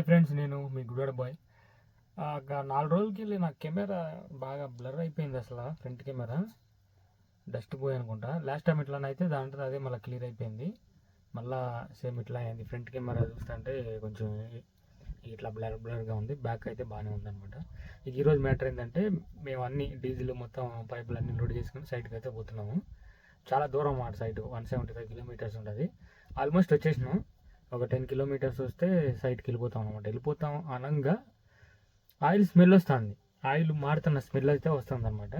Hi friends నేను మీ Gudivada bye నాలుగు రోజులకి వెళ్ళి నా కెమెరా బాగా బ్లర్ అయిపోయింది అసలు ఫ్రంట్ కెమెరా. డస్ట్ పోయి అనుకుంటా. లాస్ట్ టైం ఇట్లానైతే దాంట్లో అదే మళ్ళీ క్లియర్ అయిపోయింది. మళ్ళా సేమ్ ఇట్లా అయింది. ఫ్రంట్ కెమెరా చూస్తుంటే కొంచెం ఇట్లా బ్లర్ బ్లర్గా ఉంది. బ్యాక్ అయితే బాగానే ఉందనమాట ఇక ఈరోజు మ్యాటర్ ఏంటంటే మేము అన్ని డీజిల్ మొత్తం పైపులు అన్ని లోడ్ చేసుకుని సైట్కి అయితే పోతున్నాము. చాలా దూరం మాట site one seventy five kilometres ఉంటుంది. ఆల్మోస్ట్ వచ్చేసినాం. ఒక టెన్ కిలోమీటర్స్ వస్తే సైట్కి వెళ్ళిపోతాం అనమాట వెళ్ళిపోతాం అనగా ఆయిల్ స్మెల్ వస్తుంది. ఆయిల్ మారుతున్న స్మెల్ అయితే వస్తుంది అనమాట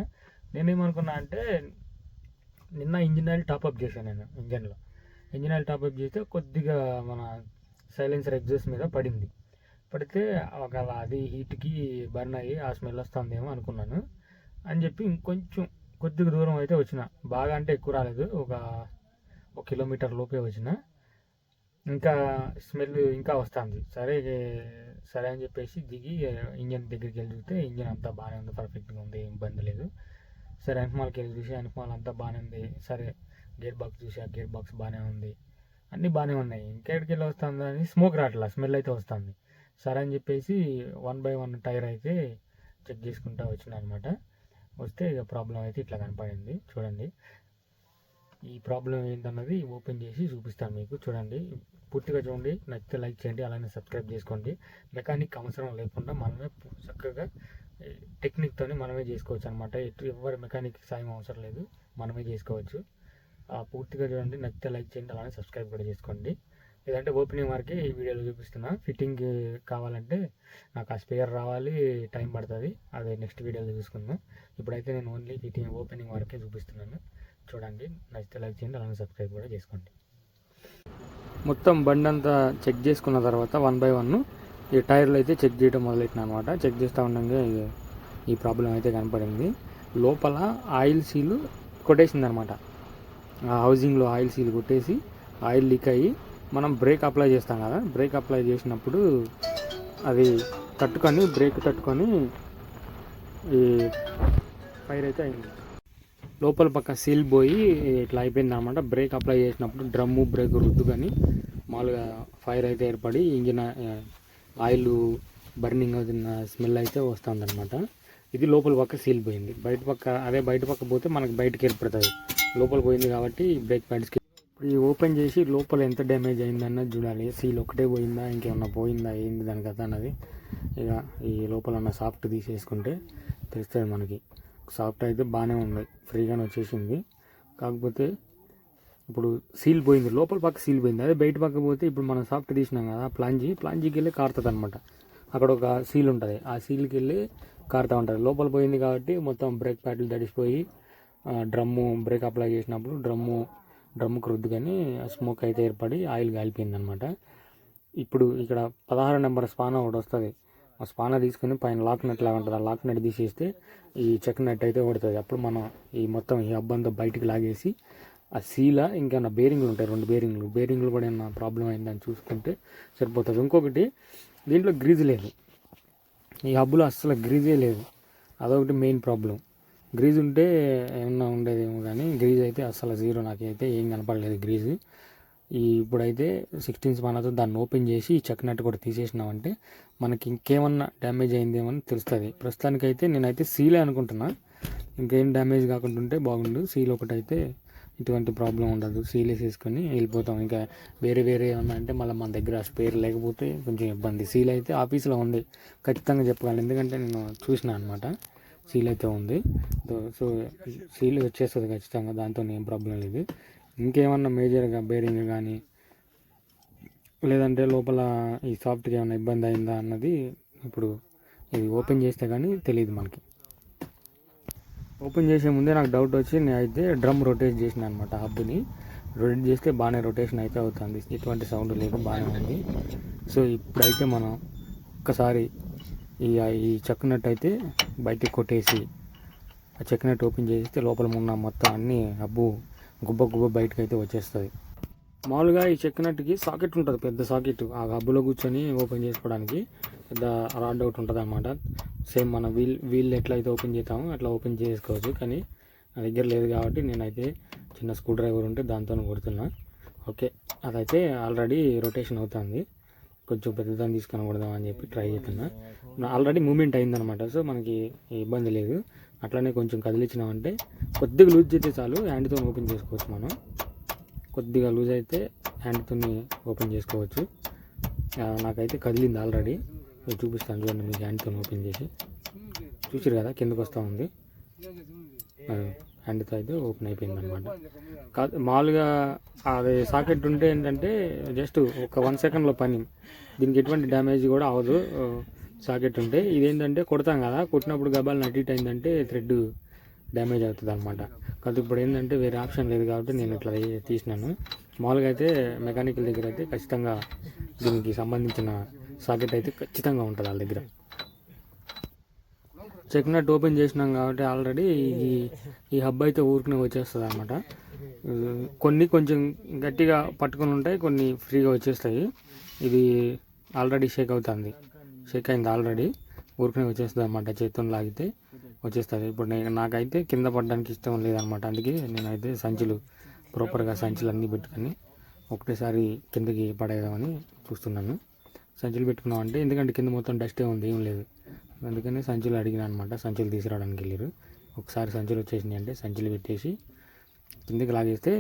నేనేమనుకున్నా అంటే నిన్న ఇంజిన్ ఆయిల్ టాప్అప్ చేశాను నేను ఇంజన్లో ఇంజిన్ ఆయిల్ టాప్అప్ చేస్తే కొద్దిగా మన సైలెన్సర్ ఎగ్జాస్ట్ మీద పడింది. పడితే ఒకవేళ అది హీట్కి బర్న్ అయ్యి ఆ స్మెల్ వస్తుందేమో అనుకున్నాను. అని చెప్పి ఇంకొంచెం కొద్దిగా దూరం అయితే వచ్చిన. బాగా అంటే ఎక్కువ రాలేదు. ఒక ఒక కిలోమీటర్ లోపే వచ్చిన. ఇంకా స్మెల్ ఇంకా వస్తుంది. సరే సరే అని చెప్పేసి దిగి ఇంజన్ దగ్గరికి వెళ్ళి చూస్తే ఇంజన్ అంతా బాగానే ఉంది పర్ఫెక్ట్గా ఉంది ఏం ఇబ్బంది లేదు. సరే అనుమాలకి వెళ్ళి చూసి అనుమాల్ అంతా బాగానే ఉంది. సరే గేర్ బాక్స్ చూసి ఆ గేర్ బాక్స్ బాగానే ఉంది. అన్నీ బాగానే ఉన్నాయి. ఇంకెక్కడికి వెళ్ళి వస్తుంది అని స్మోక్ రావట్లా స్మెల్ అయితే వస్తుంది. సరే అని చెప్పేసి వన్ బై వన్ టైర్ అయితే చెక్ చేసుకుంటా వచ్చిన అనమాట. వస్తే ఇక ప్రాబ్లం అయితే ఇట్లా కనపడింది. చూడండి. ఈ ప్రాబ్లం ఏంటన్నది ఓపెన్ చేసి చూపిస్తాను మీకు. చూడండి. పూర్తిగా చూడండి. నచ్చితే లైక్ చేయండి అలానే సబ్స్క్రైబ్ చేసుకోండి. మెకానిక్ అవసరం లేకుండా మనమే చక్కగా టెక్నిక్తోనే మనమే చేసుకోవచ్చు అనమాట ఎటు ఎవరి మెకానిక్ సాయం అవసరం లేదు మనమే చేసుకోవచ్చు. ఆ, పూర్తిగా చూడండి. నచ్చితే లైక్ చేయండి అలానే సబ్స్క్రైబ్ కూడా చేసుకోండి. లేదంటే ఓపెనింగ్ వరకే ఈ వీడియోలో చూపిస్తున్నా. ఫిట్టింగ్ కావాలంటే నాకు ఆ స్పేర్ రావాలి టైం పడుతుంది. అదే నెక్స్ట్ వీడియోలో చూసుకుందాం. ఇప్పుడైతే నేను ఓన్లీ ఫిట్టింగ్ ఓపెనింగ్ వరకే చూపిస్తున్నాను. చూడండి. నచ్చితే లైక్ చేయండి అలానే సబ్స్క్రైబ్ కూడా చేసుకోండి. మొత్తం బండి అంతా చెక్ చేసుకున్న తర్వాత వన్ బై వన్ ఈ టైర్లు అయితే చెక్ చేయడం మొదలెట్టిన అనమాట. చెక్ చేస్తూ ఉండగా ఈ- ప్రాబ్లం అయితే కనపడింది. లోపల ఆయిల్ సీలు కొట్టేసింది అనమాట. ఆ హౌసింగ్లో ఆయిల్ సీల్ కొట్టేసి ఆయిల్ లీక్ అయ్యి మనం బ్రేక్ అప్లై చేస్తాం కదా బ్రేక్ అప్లై చేసినప్పుడు అది తట్టుకొని బ్రేక్ తట్టుకొని ఈ ఫైర్ అయితే అయింది. లోపల పక్క సీల్ పోయి ఇట్లా అయిపోయింది అనమాట బ్రేక్ అప్లై చేసినప్పుడు డ్రమ్ము బ్రేక్ రుద్దుకొని మామూలుగా ఫైర్ అయితే ఏర్పడి ఇంజిన్ ఆయిల్ బర్నింగ్ అవుతున్న స్మెల్ అయితే వస్తుంది అనమాట ఇది లోపల పక్క సీల్ పోయింది. బయట పక్క అదే బయట పక్క పోతే మనకు బయటకి ఏర్పడుతుంది. లోపల పోయింది కాబట్టి బ్రేక్ ప్యాడ్స్కి ఇప్పుడు ఈ ఓపెన్ చేసి లోపల ఎంత డ్యామేజ్ అయిందన్నది చూడాలి. సీల్ ఒకటే పోయిందా ఇంకేమన్నా పోయిందా ఏంది దాని కథ అన్నది. ఇక ఈ లోపల ఉన్న సాఫ్ట్ తీసేసుకుంటే తెలుస్తుంది మనకి. సాఫ్ట్ అయితే బాగానే ఉంది ఫ్రీగానే వచ్చేసింది. కాకపోతే ఇప్పుడు సీల్ పోయింది. లోపల పక్క సీల్ పోయింది. అదే బయట పక్క పోతే ఇప్పుడు మనం సాఫ్ట్ తీసినాం కదా ప్లాంజీ. ప్లాంజీకి వెళ్ళి కారుతుంది అనమాట అక్కడ ఒక సీల్ ఉంటుంది. ఆ సీల్కి వెళ్ళి కారుతూ ఉంటుంది. లోపల పోయింది కాబట్టి మొత్తం బ్రేక్ ప్యాడ్లు తడిసిపోయి డ్రమ్ము బ్రేక్ అప్లై చేసినప్పుడు డ్రమ్ము డ్రమ్ముకు రుద్దుకొని స్మోక్ అయితే ఏర్పడి ఆయిల్ కాలిపోయింది అనమాట ఇప్పుడు ఇక్కడ పదహారు నెంబర్ స్పాన్ ఒకటి వస్తుంది. ఆ స్పాన తీసుకుని పైన లాక్ నెట్ లాగా ఉంటుంది. ఆ లాక్ నెట్ తీసేస్తే ఈ చెక్ నెట్ అయితే కొడుతుంది. అప్పుడు మనం ఈ మొత్తం ఈ అబ్బంతా బయటికి లాగేసి ఆ సీల ఇంకేమైనా బేరింగ్లు ఉంటాయి. రెండు బేరింగ్లు బేరింగ్లు కూడా ఏమైనా ప్రాబ్లం అయిందని చూసుకుంటే సరిపోతుంది. ఇంకొకటి దీంట్లో గ్రీజ్ లేదు. ఈ హబ్బులో అస్సలు గ్రీజే లేదు. అదొకటి మెయిన్ ప్రాబ్లం గ్రీజ్ ఉంటే ఏమన్నా ఉండేదేమో కానీ గ్రీజ్ అయితే అస్సలు జీరో నాకైతే ఏం కనపడలేదు గ్రీజ్ ఈ ఇప్పుడైతే సిక్స్టీన్ స్పానర్తో దాన్ని ఓపెన్ చేసి ఈ చెక్ నట్ కూడా తీసేసినామంటే మనకి ఇంకేమన్నా డ్యామేజ్ అయిందేమో తెలుస్తుంది. ప్రస్తుతానికైతే నేనైతే సీలే అనుకుంటున్నా. ఇంకేం డ్యామేజ్ కాకుండా ఉంటే బాగుండు. సీల్ ఒకటైతే ఇటువంటి ప్రాబ్లం ఉండదు. సీల్ వేసేసుకొని వెళ్ళిపోతాం. ఇంకా వేరే వేరే ఏమన్నా అంటే మళ్ళీ మన దగ్గర స్పేర్ లేకపోతే కొంచెం ఇబ్బంది. సీల్ అయితే ఆఫీస్లో ఉంది. ఖచ్చితంగా చెప్పగలను. ఎందుకంటే నేను చూసిన అనమాట సీల్ అయితే ఉంది. సో సీల్ వచ్చేస్తుంది ఖచ్చితంగా. దాంతో ఏం ప్రాబ్లం లేదు. ఇంకేమన్నా మేజర్గా బేరింగ్ కానీ లేదంటే లోపల ఈ సాఫ్ట్కి ఏమైనా ఇబ్బంది అయిందా అన్నది ఇప్పుడు ఇది ఓపెన్ చేస్తే కానీ తెలియదు మనకి. ఓపెన్ చేసే ముందే నాకు డౌట్ వచ్చి నేను అయితే డ్రమ్ రొటేట్ చేసిన అనమాట హబ్ని రొటేట్ చేస్తే బాగానే రొటేషన్ అయితే అవుతుంది. ఎటువంటి సౌండ్ లేదు బాగానే ఉంది. సో ఇప్పుడైతే మనం ఒక్కసారి ఈ ఈ చెక్కునట్టు అయితే బయటకు కొట్టేసి ఆ చెక్నట్ ఓపెన్ చేస్తే లోపల ఉన్న మొత్తం అన్ని హబ్బు గుబ్బ గుబ్బ బయటకు అయితే వచ్చేస్తుంది. మామూలుగా ఈ చెక్కినట్టుకి సాకెట్ ఉంటుంది పెద్ద సాకెట్. ఆ హబ్బులో కూర్చొని ఓపెన్ చేసుకోవడానికి పెద్ద రాడ్ అవుట్ ఉంటుంది అనమాట సేమ్ మన వీల్ వీల్ ఎట్లయితే ఓపెన్ చేస్తామో అట్లా ఓపెన్ చేసుకోవచ్చు కానీ నా దగ్గర లేదు కాబట్టి నేనైతే చిన్న స్క్రూ డ్రైవర్ ఉంటే దాంతో కొడుతున్నా. ఓకే అదైతే ఆల్రెడీ రొటేషన్ అవుతుంది. కొంచెం పెద్దదాన్ని తీసుకొని కొడదాం అని చెప్పి ట్రై చేస్తున్నా. ఆల్రెడీ మూమెంట్ అయిందనమాట సో మనకి ఇబ్బంది లేదు. అట్లానే కొంచెం కదిలించినామంటే కొద్దిగా లూజ్ చేస్తే చాలు హ్యాండ్తో ఓపెన్ చేసుకోవచ్చు మనం. కొద్దిగా లూజ్ అయితే హ్యాండ్తో ఓపెన్ చేసుకోవచ్చు. నాకైతే కదిలింది ఆల్రెడీ. చూపిస్తాను చూడండి మీకు హ్యాండ్తో ఓపెన్ చేసి. చూసారు కదా కిందకు వస్తూ ఉంది. హ్యాండ్తో అయితే ఓపెన్ అయిపోయింది అనమాట మామూలుగా అది సాకెట్ ఉంటే ఏంటంటే జస్ట్ ఒక వన్ సెకండ్లో పని. దీనికి ఎటువంటి డ్యామేజ్ కూడా అవ్వదు. సాకెట్ ఉంటే ఇదేంటంటే కొడతాం కదా కొట్టినప్పుడు గబాల్ నటిట్ అయిందంటే థ్రెడ్ డ్యామేజ్ అవుతుంది అనమాట కాదు ఇప్పుడు ఏంటంటే వేరే ఆప్షన్ లేదు కాబట్టి నేను ఇట్లా తీసినాను. మామూలుగా అయితే మెకానికల్ దగ్గర అయితే ఖచ్చితంగా దీనికి సంబంధించిన సాకెట్ అయితే ఖచ్చితంగా ఉంటుంది వాళ్ళ దగ్గర. చెక్ నట్ ఓపెన్ చేసినాం కాబట్టి ఆల్రెడీ ఈ ఈ హబ్ అయితే ఊరికనే వచ్చేస్తుంది అనమాట కొన్ని కొంచెం గట్టిగా పట్టుకొని ఉంటాయి కొన్ని ఫ్రీగా వచ్చేస్తాయి. ఇది ఆల్రెడీ షేక్ అవుతుంది. షేక్ అయింది ఆల్రెడీ. ఊరికనే వచ్చేస్తుంది అనమాట చేతులు లాగితే వచ్చేస్తుంది. ఇప్పుడు నేను నాకైతే కింద పడడానికి ఇష్టం లేదనమాట అందుకే నేనైతే సంచులు ప్రాపర్గా సంచులు అన్నీ పెట్టుకొని ఒకటేసారి కిందకి పడేద్దామని చూస్తున్నాను. సంచులు పెట్టుకున్నాం అంటే ఎందుకంటే కింద మొత్తం డస్టే ఉంది ఏం లేదు. అందుకని సంచులు అడిగిన అనమాట సంచులు తీసుకురావడానికి వెళ్ళారు ఒకసారి సంచులు వచ్చేసినాయి అంటే సంచులు పెట్టేసి కిందకి లాగేస్తే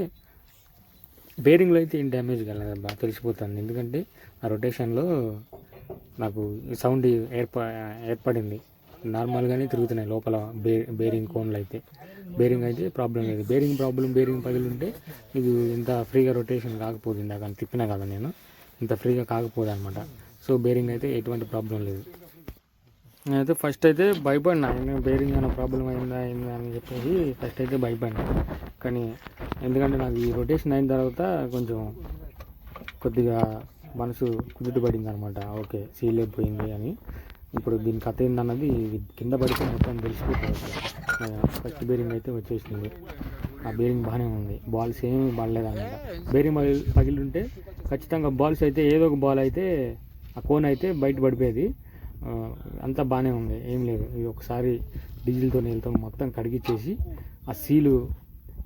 బేరింగ్లో అయితే ఏం డ్యామేజ్ కాలేదబ్బా తెలిసిపోతుంది. ఎందుకంటే ఆ రొటేషన్లో నాకు సౌండ్ ఏర్ప ఏర్పడింది. నార్మల్గానే తిరుగుతున్నాయి లోపల బే బేరింగ్ కోన్లు అయితే. బేరింగ్ అయితే ప్రాబ్లం లేదు. బేరింగ్ ప్రాబ్లం బేరింగ్ పగిలింటే ఇది ఇంత ఫ్రీగా రొటేషన్ కాకపోదు ఇందాక తిప్పినా కదా నేను. ఇంత ఫ్రీగా కాకపోదు అనమాట సో బేరింగ్ అయితే ఎటువంటి ప్రాబ్లం లేదు. నేనైతే ఫస్ట్ అయితే భయపడినా. నేను బేరింగ్ ఏమైనా ప్రాబ్లం అయిందా అయిందా అని చెప్పేసి ఫస్ట్ అయితే భయపడినా. కానీ ఎందుకంటే నాకు ఈ రొటేషన్ అయిన తర్వాత కొంచెం కొద్దిగా మనసు కుదుట పడింది అనమాట ఓకే సీల్ అయిపోయింది అని. ఇప్పుడు దీని కథ ఏందన్నది కింద పడితే మొత్తం తెలిసిపోతుంది. ఫస్ట్ బేరింగ్ అయితే వచ్చేసింది. ఆ బేరింగ్ బాగానే ఉంది. బాల్స్ ఏమీ పడలేదన్నమాట. బేరింగ్ పగిలి పగిలి ఉంటే ఖచ్చితంగా బాల్స్ అయితే ఏదో ఒక బాల్ అయితే ఆ కోన్ అయితే బయట పడిపోయేది. అంతా బాగానే ఉంది. ఏం లేదు. ఇది ఒకసారి డీజిల్తో నీళ్ళతో మొత్తం కడిగిచ్చేసి ఆ సీలు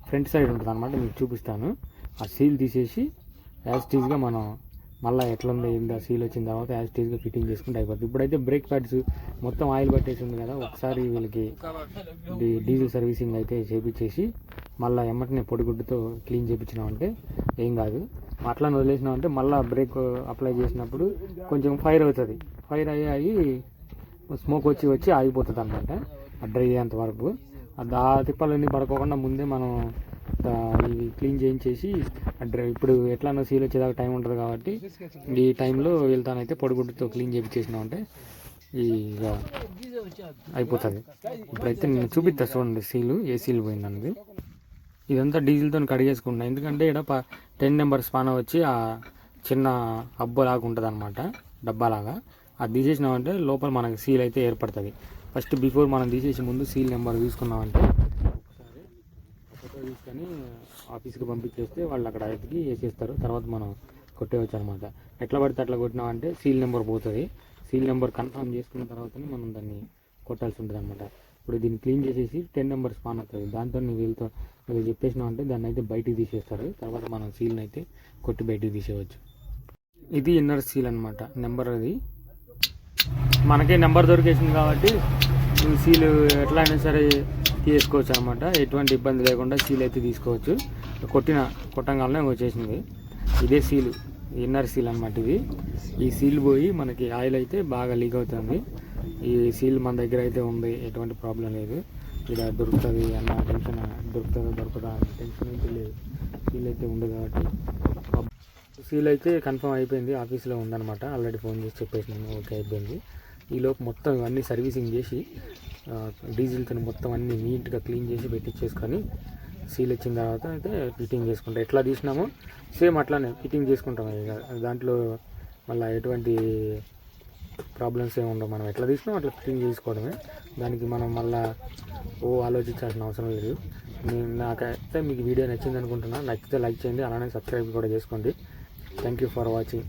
ఫ్రంట్ సైడ్ ఉంటుంది అనమాట మీకు చూపిస్తాను. ఆ సీల్ తీసేసి యాజ్ టీజ్గా మనం మళ్ళీ ఎట్లుంది ఏంది సీల్ వచ్చిన తర్వాత యాజ్ టీజ్గా ఫిట్టింగ్ చేసుకుంటే అయిపోతుంది ఇప్పుడైతే బ్రేక్ ప్యాడ్స్ మొత్తం ఆయిల్ పట్టేసి ఉంది కదా ఒకసారి వీళ్ళకి డీజిల్ సర్వీసింగ్ అయితే చేపించేసి మళ్ళీ ఎమ్మటనే పొడిగుడ్డుతో క్లీన్ చేయించినామంటే ఏం కాదు. అట్లా వదిలేసినామంటే మళ్ళీ బ్రేక్ అప్లై చేసినప్పుడు కొంచెం ఫైర్ అవుతుంది. ఫైర్ అయ్యి అయ్యి స్మోక్ వచ్చి వచ్చి ఆగిపోతుంది అనమాట డ్రై అయ్యేంత వరకు. ఆ తిప్పలన్నీ పడుకోకుండా ముందే మనం ఇవి క్లీన్ చేయించేసి ఆ ఇప్పుడు ఎట్లానో సీల్ వచ్చేదాకా టైం ఉంటుంది కాబట్టి ఈ టైంలో వెళ్తానైతే పొడిగుడ్డుతో క్లీన్ చేయించేసినామంటే ఈ అయిపోతుంది. ఇప్పుడైతే నేను చూపిస్తా చూడండి సీలు ఏ సీల్ పోయిందన్నది. ఇదంతా డీజిల్తో కడిగేసుకుంటున్నా ఎందుకంటే ఇక్కడ ప టెన్ నెంబర్ స్పాన వచ్చి ఆ చిన్న అబ్బలాగా ఉంటుంది అనమాట డబ్బాలాగా. అది తీసేసినామంటే లోపల మనకి సీల్ అయితే ఏర్పడుతుంది. ఫస్ట్ బిఫోర్ మనం తీసేసి ముందు సీల్ నెంబర్ తీసుకున్నామంటే తీసుకొని ఆఫీస్కి పంపించేస్తే వాళ్ళు అక్కడ ఎతికి వేసేస్తారు. తర్వాత మనం కొట్టేయచ్చు అనమాట ఎట్లా పడితే అట్లా కొట్టినామంటే సీల్ నెంబర్ పోతుంది. సీల్ నెంబర్ కన్ఫర్మ్ చేసుకున్న తర్వాతనే మనం దాన్ని కొట్టాల్సి ఉంటుంది అనమాట ఇప్పుడు దీన్ని క్లీన్ చేసేసి టెన్ నెంబర్ స్పాన్ అవుతుంది దాంతో నువ్వు వీళ్ళతో నువ్వు చెప్పేసినావు అంటే దాన్ని అయితే బయటికి తీసేస్తారు. తర్వాత మనం సీల్ని అయితే కొట్టి బయటికి తీసేయవచ్చు. ఇది ఇన్నర్ సీల్ అనమాట నెంబర్ అది. మనకే నెంబర్ దొరికేసింది కాబట్టి సీల్ ఎట్లా అయినా సరే తీసుకోవచ్చు అనమాట ఎటువంటి ఇబ్బంది లేకుండా సీల్ అయితే తీసుకోవచ్చు. కొట్టిన కొట్టంగానే వచ్చేసింది ఇదే సీలు ఇన్నర్ సీల్ అనమాట ఇది. ఈ సీల్ పోయి మనకి ఆయిల్ అయితే బాగా లీక్ అవుతుంది. ఈ సీల్ మన దగ్గర అయితే ఉంది. ఎటువంటి ప్రాబ్లం లేదు. ఇలా దొరుకుతుంది అన్న టెన్షన్ దొరుకుతుందో దొరుకుతుందా అన్న టెన్షన్ అయితే లేదు. సీల్ అయితే ఉంది కాబట్టి. సీల్ అయితే కన్ఫర్మ్ అయిపోయింది. ఆఫీస్లో ఉందన్నమాట. ఆల్రెడీ ఫోన్ చేసి చెప్పేసినాను ఓకే అయిపోయింది. ఈలోపు మొత్తం ఇవన్నీ సర్వీసింగ్ చేసి డీజిల్తో మొత్తం అన్నీ నీట్గా క్లీన్ చేసి పెట్టించేసుకొని సీల్ ఇచ్చిన తర్వాత అయితే ఫిట్టింగ్ చేసుకుంటాం. ఎట్లా తీసినామో సేమ్ అట్లానే ఫిట్టింగ్ చేసుకుంటాం ఇక. దాంట్లో మళ్ళీ ఎటువంటి ప్రాబ్లమ్స్ ఏమి ఉండవు. మనం ఎట్లా తీసినాం అట్లా ఫిట్టింగ్ చేసుకోవడమే. దానికి మనం మళ్ళీ ఓ ఆలోచించాల్సిన అవసరం లేదు. నేను నాకైతే మీకు వీడియో నచ్చింది అనుకుంటున్నా. నచ్చితే లైక్ చేయండి అలానే సబ్స్క్రైబ్ కూడా చేసుకోండి. Thank you for watching